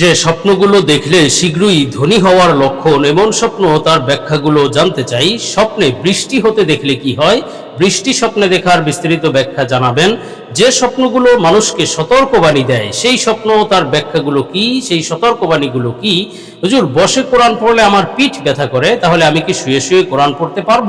যে স্বপ্নগুলো দেখলে শীঘ্রই ধনী হওয়ার লক্ষণ, এমন স্বপ্ন তার ব্যাখ্যাগুলো জানতে চাই। স্বপ্নে বৃষ্টি হতে দেখলে কি হয়? বৃষ্টি স্বপ্নে দেখার বিস্তারিত ব্যাখ্যা জানাবেন। যে স্বপ্নগুলো মানুষকে সতর্কবাণী দেয়, সেই স্বপ্ন তার ব্যাখ্যাগুলো কি? সেই সতর্কবাণীগুলো কি? হুজুর, বসে কোরআন পড়লে আমার পিঠ ব্যথা করে, তাহলে আমি কি শুয়ে শুয়ে কোরআন পড়তে পারব?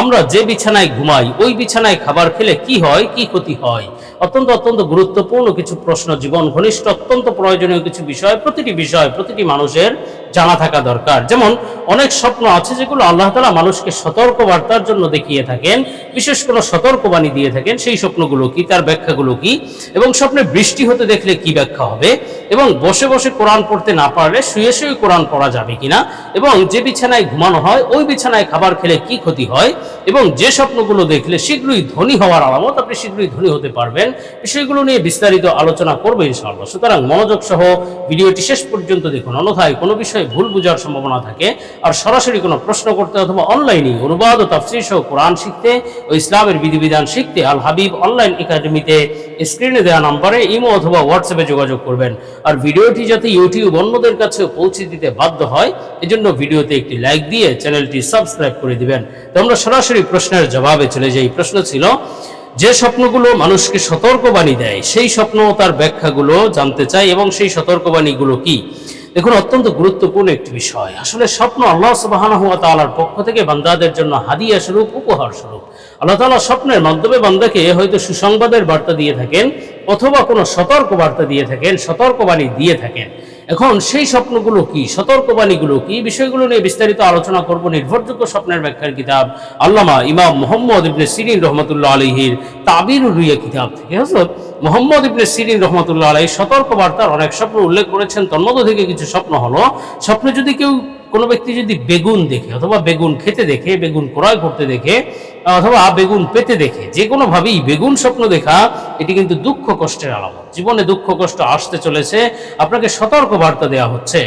আমরা যে বিছানায় ঘুমাই, ওই বিছানায় খাবার খেলে কি হয়? কি ক্ষতি হয়? অত্যন্ত অত্যন্ত গুরুত্বপূর্ণ কিছু প্রশ্ন, জীবন ঘনিষ্ঠ, অত্যন্ত প্রয়োজনীয় কিছু বিষয়, প্রতিটি বিষয়, প্রতিটি মানুষের জানা থাকা দরকার। যেমন, অনেক স্বপ্ন আছে যেগুলো আল্লাহ তালা মানুষকে সতর্ক বার্তার জন্য দেখিয়ে থাকেন, বিশেষ কোনো সতর্কবাণী দিয়ে থাকেন, সেই স্বপ্নগুলো কি, তার ব্যাখ্যাগুলো কি, এবং স্বপ্নে বৃষ্টি হতে দেখলে কি ব্যাখ্যা হবে, এবং বসে বসে কোরআন পড়তে না পারলে শুয়ে শুয়ে কোরআন পড়া যাবে কিনা, এবং যে বিছানায় ঘুমানো হয়, ওই বিছানায় খাবার খেলে কি ক্ষতি হয়, এবং যে স্বপ্নগুলো দেখলে শীঘ্রই ধনী হওয়ার আলামত, আপনি শীঘ্রই ধনী হতে পারবেন, বিষয়গুলো নিয়ে বিস্তারিত আলোচনা করব ইনশাআল্লাহ। সুতরাং মনোযোগ সহ ভিডিওটি শেষ পর্যন্ত দেখুন, অন্যথায় কোনো বিষয়ে ভুল বোঝার সম্ভাবনা থাকে। আর সরাসরি কোনো প্রশ্ন করতে অথবা অনলাইনে অনুবাদ ও তাফসির সহ কোরআন শিখতে ও ইসলামের বিধিবিধান শিখতে আল হাবিব অনলাইন একাডেমিতে স্ক্রিনে দেওয়া নম্বরে ইমো অথবা হোয়াটসঅ্যাপে যোগাযোগ করবেন। আর ভিডিওটি যাতে ইউটিউব অন্যদের কাছে পৌঁছে দিতে বাধ্য হয়, এজন্য ভিডিওতে একটি লাইক দিয়ে চ্যানেলটি সাবস্ক্রাইব করে দিবেন। তো আমরা সরাসরি প্রশ্নের জবাবে চলে যাই। প্রশ্ন ছিল, যে স্বপ্নগুলো মানুষকে সতর্কবাণী দেয়, সেই স্বপ্ন তার ব্যাখ্যাগুলো জানতে চাই এবং সেই সতর্কবাণীগুলো কি? দেখুন, অত্যন্ত গুরুত্বপূর্ণ একটি বিষয়। আসলে স্বপ্ন আল্লাহ তালার পক্ষ থেকে বান্দাদের জন্য হাদিয়া স্বরূপ, উপহার স্বরূপ। আল্লাহ তালা স্বপ্নের মাধ্যমে বান্দাকে হয়তো সুসংবাদের বার্তা দিয়ে থাকেন, অথবা কোনো সতর্ক বার্তা দিয়ে থাকেন, সতর্কবাণী দিয়ে থাকেন। এখন সেই স্বপ্নগুলো কি, সতর্কবাণীগুলো কি বিষয়গুলো নিয়ে বিস্তারিত আলোচনা করব নির্ভরযোগ্য স্বপ্নের ব্যাখ্যার কিতাব আল্লামা ইমাম মোহাম্মদ ইবনে সিরিন রহমতুল্লাহ আলহির তাবির রুইয়া কিতাব থেকে। হজরত মোহাম্মদ ইবনে সিরিন রহমতুল্লাহ আলহী সতর্ক বার্তার অনেক স্বপ্ন উল্লেখ করেছেন। তন্মধ্য থেকে কিছু স্বপ্ন হলো, স্বপ্নে যদি কেউ কোনো ব্যক্তি যদি বেগুন দেখে অথবা বেগুন খেতে দেখে, বেগুন ক্রয় করতে দেখে অথবা বেগুন পেতে দেখে, যে কোনোভাবেই বেগুন স্বপ্ন দেখা, এটি কিন্তু দুঃখ কষ্টের আলামত। জীবনে দুঃখ কষ্ট আসতে চলেছে। আপনাকে সতর্ক বার্তা দেওয়া হচ্ছে।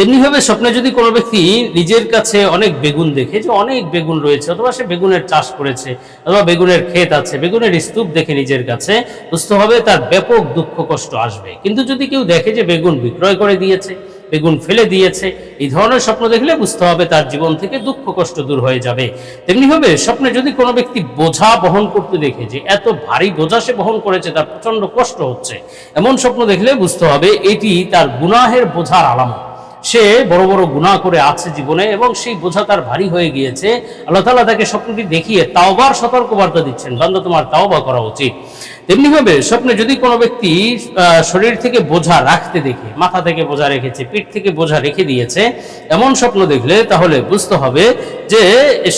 তেমনিভাবে স্বপ্নে যদি কোনো ব্যক্তি নিজের কাছে অনেক বেগুন দেখে, যে অনেক বেগুন রয়েছে, অথবা সে বেগুনের চাষ করেছে, অথবা বেগুনের ক্ষেত আছে, বেগুনের স্তূপ দেখে নিজের কাছে, বুঝতে হবে তার ব্যাপক দুঃখ কষ্ট আসবে। কিন্তু যদি কেউ দেখে যে বেগুন বিক্রয় করে দিয়েছে, বেগুন ফেলে দিয়েছে, এই ধরনের স্বপ্ন দেখলে বুঝতে হবে তার জীবন থেকে দুঃখ কষ্ট দূর হয়ে যাবে। তেমনিভাবে স্বপ্নে যদি কোনো ব্যক্তি বোঝা বহন করতে দেখে, যে এত ভারী বোঝা সে বহন করেছে, তার প্রচণ্ড কষ্ট হচ্ছে, এমন স্বপ্ন দেখলে বুঝতে হবে এটি তার গুনাহের বোঝার আলামত। সে বড় বড় গুণা করে আছে জীবনে এবং সেই বোঝা তার ভারী হয়ে গিয়েছে। আল্লাহ তালা তাকে স্বপ্নটি দেখিয়ে তাওবার সতর্কবার্তা দিচ্ছেন, বান্দা তোমার তাওবা করা উচিত। তেমনিভাবে স্বপ্নে যদি কোনো ব্যক্তি শরীর থেকে বোঝা রাখতে দেখে, মাথা থেকে বোঝা রেখেছে, পিঠ থেকে বোঝা রেখে দিয়েছে, এমন স্বপ্ন দেখলে তাহলে বুঝতে হবে যে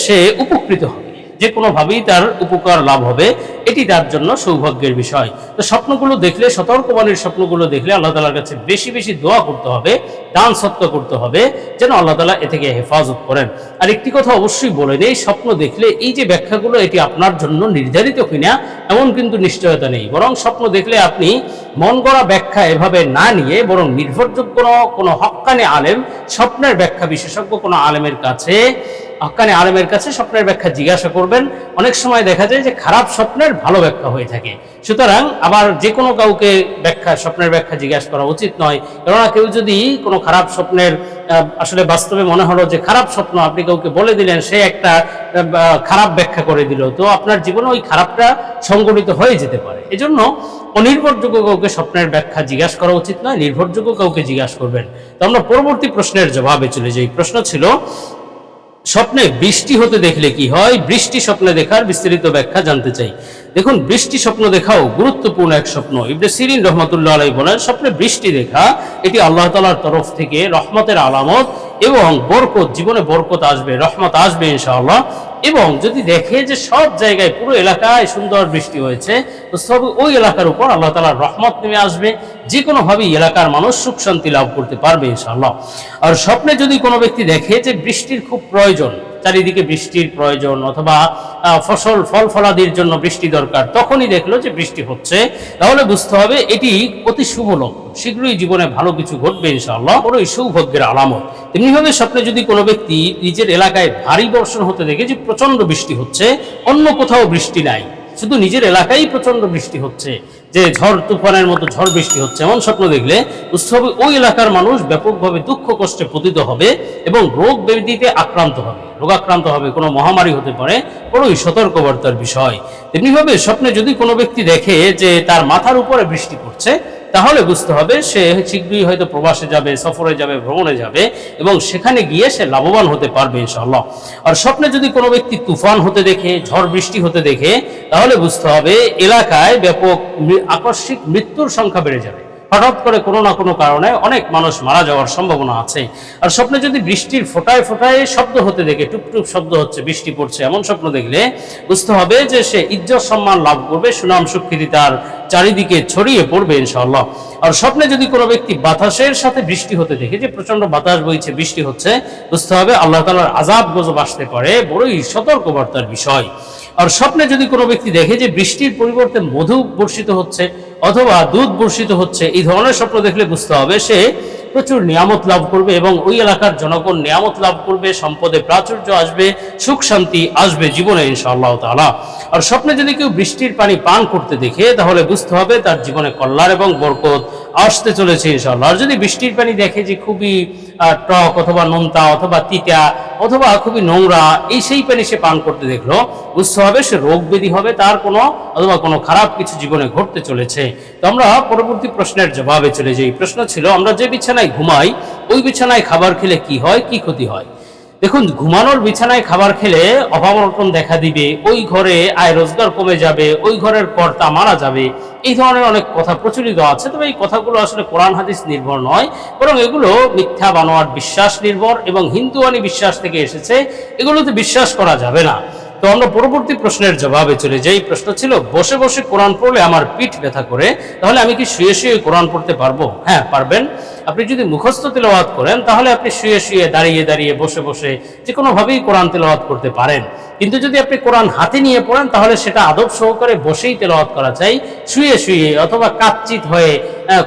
সে উপকৃত হবে, যে কোনোভাবেই তার উপকার লাভ হবে। এটি তার জন্য সৌভাগ্যের বিষয়। তো স্বপ্নগুলো দেখলে, সতর্কবাণীর স্বপ্নগুলো দেখলে আল্লাহ তালার কাছে বেশি বেশি দোয়া করতে হবে, দান সত্য করতে হবে, যেন আল্লাহ তালা এ থেকে হেফাজত করেন। আর একটি কথা অবশ্যই বলে নেই স্বপ্ন দেখলে এই যে ব্যাখ্যাগুলো, এটি আপনার জন্য নির্ধারিত কিনা, এমন কিন্তু নিশ্চয়তা নেই। বরং স্বপ্ন দেখলে আপনি মন গড়া ব্যাখ্যা এভাবে না নিয়ে বরং নির্ভরযোগ্য কোনো- কোনো হক্কানি আলেম স্বপ্নের ব্যাখ্যা বিশেষজ্ঞ কোনো আলেমের কাছে হক্কানি আলেমের কাছে স্বপ্নের ব্যাখ্যা জিজ্ঞাসা করবেন। অনেক সময় দেখা যায় যে খারাপ স্বপ্নের ভালো ব্যাখ্যা হয়ে থাকে। সুতরাং আবার যে কোনো কাউকে ব্যাখ্যা, স্বপ্নের ব্যাখ্যা জিজ্ঞাসা করা উচিত নয়। কেননা কেউ যদি কোনো খারাপ স্বপ্নের আসলে বাস্তবে মনে হলো যে খারাপ স্বপ্ন আপনি কাউকে বলে দিলেন, সে একটা খারাপ ব্যাখ্যা করে দিল, তো আপনার জীবনে ওই খারাপটা সংগঠিত হয়ে যেতে পারে। এজন্য অনির্ভরযোগ্য কাউকে স্বপ্নের ব্যাখ্যা জিজ্ঞাসা করা উচিত নয়, নির্ভরযোগ্য কাউকে জিজ্ঞাসা করবেন। তো আমরা পরবর্তী প্রশ্নের জবাবে চলে যাই। প্রশ্ন ছিল, স্বপ্নে বৃষ্টি হতে দেখলে কি হয়? বৃষ্টি স্বপ্নে দেখার বিস্তারিত ব্যাখ্যা জানতে চাই। দেখুন, বৃষ্টি স্বপ্ন দেখাও গুরুত্বপূর্ণ এক স্বপ্ন। ইবনে সিরিন রহমতুল্লাহ আলাই বলেন, স্বপ্নে বৃষ্টি দেখা, এটি আল্লাহ তালার তরফ থেকে রহমতের আলামত এবং বরকত, জীবনে বরকত আসবে, রহমত আসবে ইনশাআল্লাহ। এবং যদি দেখে যে সব জায়গায় পুরো এলাকায় সুন্দর বৃষ্টি হয়েছে, তো সব ওই এলাকার উপর আল্লাহ তালার রহমত নেমে আসবে। যে কোনোভাবেই এলাকার মানুষ সুখ শান্তি লাভ করতে পারবে ইনশাআল্লাহ। আর স্বপ্নে যদি কোনো ব্যক্তি দেখে যে বৃষ্টির খুব প্রয়োজন চারিদিকে বৃষ্টির প্রয়োজন অথবা ফসল ফল ফলাদির জন্য বৃষ্টি দরকার, তখনই দেখল যে বৃষ্টি হচ্ছে। তাহলে বুঝতে হবে এটি অতি শুভ লক্ষণ। শীঘ্রই জীবনে ভালো কিছু ঘটবে ইনশাআল্লাহ, বড়ই সৌভাগ্যের আলামত। তেমনিভাবে স্বপ্নে যদি কোনো ব্যক্তি নিজের এলাকায় ভারী বর্ষণ হতে দেখে যে প্রচণ্ড বৃষ্টি হচ্ছে, অন্য কোথাও বৃষ্টি নাই। শুধু নিজের এলাকায় প্রচণ্ড বৃষ্টি হচ্ছে, যে ঝড় তুফানের মতো ঝড় বৃষ্টি হচ্ছে, এমন স্বপ্ন দেখলে উৎসবে ওই এলাকার মানুষ ব্যাপকভাবে দুঃখ কষ্টে পতিত হবে এবং রোগ ব্যাধিতে আক্রান্ত হবে। রোগাক্রান্ত হবে, কোনো মহামারী হতে পারে বড়ই সতর্কবার্তার বিষয়। তেমনিভাবে স্বপ্নে যদি কোনো ব্যক্তি দেখে যে তার মাথার উপরে বৃষ্টি পড়ছে তাহলে বুঝতে হবে সে শীঘ্রই হয়তো প্রবাসে যাবে, সফরে যাবে, ভ্রমণে যাবে এবং সেখানে গিয়ে সে লাভবান হতে পারবে ইনশাল্লাহ আর স্বপ্নে যদি কোনো ব্যক্তি তুফান হতে দেখে, ঝড় বৃষ্টি হতে দেখে, তাহলে বুঝতে হবে এলাকায় ব্যাপক আকস্মিক মৃত্যুর সংখ্যা বেড়ে যাবে। হঠাৎ করে কোনো না কোনো কারণে অনেক মানুষ মারা যাওয়ার সম্ভাবনা আছে। আর স্বপ্নে যদি বৃষ্টির ফোটায় ফোটায় শব্দ হতে দেখে টুপটুপ শব্দ হচ্ছে, বৃষ্টি পড়ছে, এমন স্বপ্ন দেখলে বুঝতে হবে যে সে ইজ্জত সম্মান লাভ করবে, সুনাম সুখ্যাতি তার চারিদিকে ছড়িয়ে পড়বে ইনশাআল্লাহ। আর স্বপ্নে যদি কোনো ব্যক্তি বাতাসের সাথে বৃষ্টি হতে দেখে, যে প্রচণ্ড বাতাস বইছে, বৃষ্টি হচ্ছে, বুঝতে হবে আল্লাহ তালার আজাব গজব আসতে পারে, বড়ই সতর্কবার্তার বিষয়। আর স্বপ্নে যদি কোনো ব্যক্তি দেখে যে বৃষ্টির পরিবর্তে মধু বর্ষিত হচ্ছে অথবা দুধ বর্ষিত হচ্ছে, এই ধরনের স্বপ্ন দেখলে বুঝতে হবে সে প্রচুর নিয়ামত লাভ করবে এবং ওই এলাকার জনগণ নিয়ামত লাভ করবে, সম্পদে প্রাচুর্য আসবে, সুখ শান্তি আসবে জীবনে, ইনশাআল্লাহ তালা আর স্বপ্নে যদি কেউ বৃষ্টির পানি পান করতে দেখে, তাহলে বুঝতে হবে তার জীবনে কল্যাণ এবং বরকত আসতে চলেছে, ইনশাআল্লাহ। আর যদি বৃষ্টির পানি দেখে যে খুবই টক অথবা নোনতা অথবা তিতা অথবা খুবই নোংরা, এই সেই পানি সে পান করতে দেখল। বুঝতে হবে সে রোগ ব্যাধি হবে, তার কোনো অথবা কোনো খারাপ কিছু জীবনে ঘটতে চলেছে। তো আমরা পরবর্তী প্রশ্নের জবাবে চলে যাই। প্রশ্ন ছিল, আমরা যে বিছানায় ঘুমাই, ওই বিছানায় খাবার খেলে কি হয়, কি ক্ষতি হয়? দেখুন, ঘুমানোর বিছানায় খাবার খেলে অভাব অনটন দেখা দিবে, ওই ঘরে আয় রোজগার কমে যাবে, ওই ঘরের কর্তা মারা যাবে। এই ধরনের অনেক কথা প্রচলিত আছে, তবে এই কথাগুলো আসলে কোরআন হাদিস নির্ভর নয়, বরং এগুলো মিথ্যা বানোয়ার বিশ্বাস নির্ভর এবং হিন্দুয়ানি বিশ্বাস থেকে এসেছে, এগুলোতে বিশ্বাস করা যাবে না। তো আমরা পরবর্তী প্রশ্নের জবাবে চলে যাই। প্রশ্ন ছিল, বসে বসে কোরআন পড়লে আমার পিঠ ব্যথা করে, তাহলে আমি কি শুয়ে শুয়ে কোরআন পড়তে পারব? হ্যাঁ পারবেন। আপনি যদি মুখস্থ তেলাওয়াত করেন, তাহলে আপনি শুয়ে শুয়ে দাঁড়িয়ে দাঁড়িয়ে বসে বসে যে কোনোভাবেই কোরআন তেলাওয়াত করতে পারেন। কিন্তু যদি আপনি কোরআন হাতে নিয়ে পড়েন, তাহলে সেটা আদব সহকারে বসেই তেলাওয়াত করা চাই। শুয়ে শুয়ে অথবা কাচ্চিত হয়ে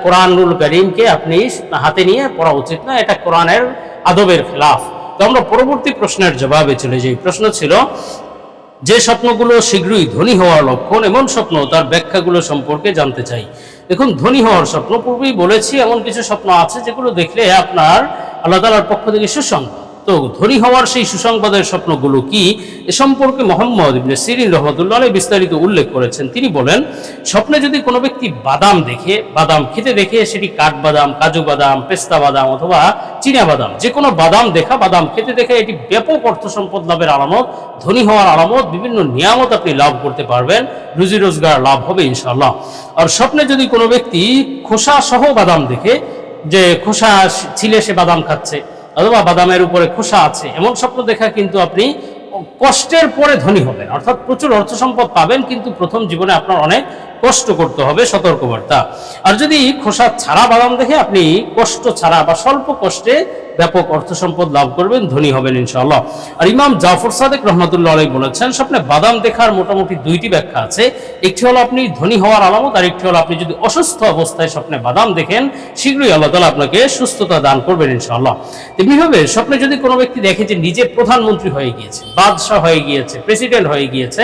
কোরআনুল করিমকে আপনি হাতে নিয়ে পড়া উচিত না, এটা কোরআনের আদবের খেলাফ। তো আমরা পরবর্তী প্রশ্নের জবাবে চলে যাই। প্রশ্ন ছিল, যে স্বপ্নগুলো শীঘ্রই ধনী হওয়ার লক্ষণ, এমন স্বপ্ন তার ব্যাখ্যাগুলো সম্পর্কে জানতে চাই। দেখুন, ধনী হওয়ার স্বপ্ন। পূর্বেই বলেছি, এমন কিছু স্বপ্ন আছে যেগুলো দেখলে আপনার আল্লাহ তালার পক্ষ থেকে সুসংবাদ। তো ধনী হওয়ার সেই সুসংবাদের স্বপ্নগুলো কি? এ সম্পর্কে মোহাম্মদ সিরিন রহমতুল্লাহ আলাইহি বিস্তারিত উল্লেখ করেছেন। তিনি বলেন, স্বপ্নে যদি কোনো ব্যক্তি বাদাম দেখে, বাদাম খেতে দেখে, সেটি কাঠবাদাম কাজু বাদাম, পেস্তা বাদাম অথবা চীনা বাদাম যে কোনো বাদাম দেখা, বাদাম খেতে দেখে এটি ব্যাপক অর্থ সম্পদ লাভের আলামত, ধনী হওয়ার আলামত, বিভিন্ন নিয়ামত আপনি লাভ করতে পারবেন, রুজি রোজগার লাভ হবে ইনশাআল্লাহ। আর স্বপ্নে যদি কোনো ব্যক্তি খোসা সহ বাদাম দেখে, যে খোসা ছিলে সে বাদাম খাচ্ছে অথবা বাদামের উপরে খোসা আছে, এমন স্বপ্ন দেখা কিন্তু আপনি কষ্টের পরে ধনী হবেন। অর্থাৎ প্রচুর অর্থ সম্পদ পাবেন, কিন্তু প্রথম জীবনে আপনার অনেক কষ্ট করতে হবে, সতর্কবার্তা। আর যদি খোসা ছাড়া বাদাম দেখে আপনি কষ্ট ছাড়া বা স্বল্প কষ্টে ব্যাপক অর্থ সম্পদ লাভ করবেন, ধনী হবেন ইনশাআল্লাহ। আর ইমাম জাফর সাদেক রহমতুল্লাহ আলাই বলেছেন, স্বপ্নে বাদাম দেখার মোটামুটি দুইটি ব্যাখ্যা আছে। একটি হলো আপনি ধনী হওয়ার আলামত, আর একটি হলো আপনি যদি অসুস্থ অবস্থায় স্বপ্নে বাদাম দেখেন, শীঘ্রই আল্লাহ তালা আপনাকে সুস্থতা দান করবেন ইনশাআল্লাহ। তেমনিভাবে স্বপ্নে যদি কোনো ব্যক্তি দেখে যে নিজে প্রধানমন্ত্রী হয়ে গিয়েছে, বাদশাহ হয়ে গিয়েছে, প্রেসিডেন্ট হয়ে গিয়েছে,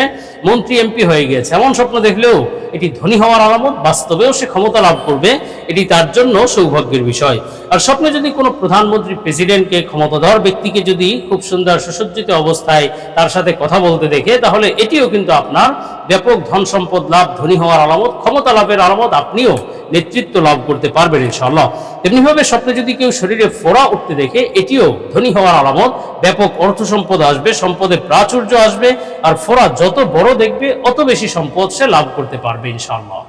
মন্ত্রী, এমপি হয়ে গিয়েছে, এমন স্বপ্ন দেখলেও এটি ধনী হওয়ার আলামত, বাস্তবেও সে ক্ষমতা লাভ করবে, এটি তার জন্য সৌভাগ্যের বিষয়। আর স্বপ্নে যদি কোনো প্রধানমন্ত্রী প্রেসিডেন্টকে, ক্ষমতাধর ব্যক্তিকে যদি খুব সুন্দর সুসজ্জিত অবস্থায় তার সাথে কথা বলতে দেখে, তাহলে এটিও কিন্তু আপনার ব্যাপক ধন সম্পদ লাভ, ধনী হওয়ার আলামত, ক্ষমতা লাভের আলামত আপনিও নেতৃত্ব লাভ করতে পারবেন ইনশাআল্লাহ। তেমনিভাবে স্বপ্নে যদি কেউ শরীরে ফোড়া উঠতে দেখে, এটিও ধনী হওয়ার আলামত, ব্যাপক অর্থ সম্পদ আসবে সম্পদে প্রাচুর্য আসবে, আর ফোড়া যত বড় দেখবে, অত বেশি সম্পদ সে লাভ করতে পারবে ইনশাআল্লাহ।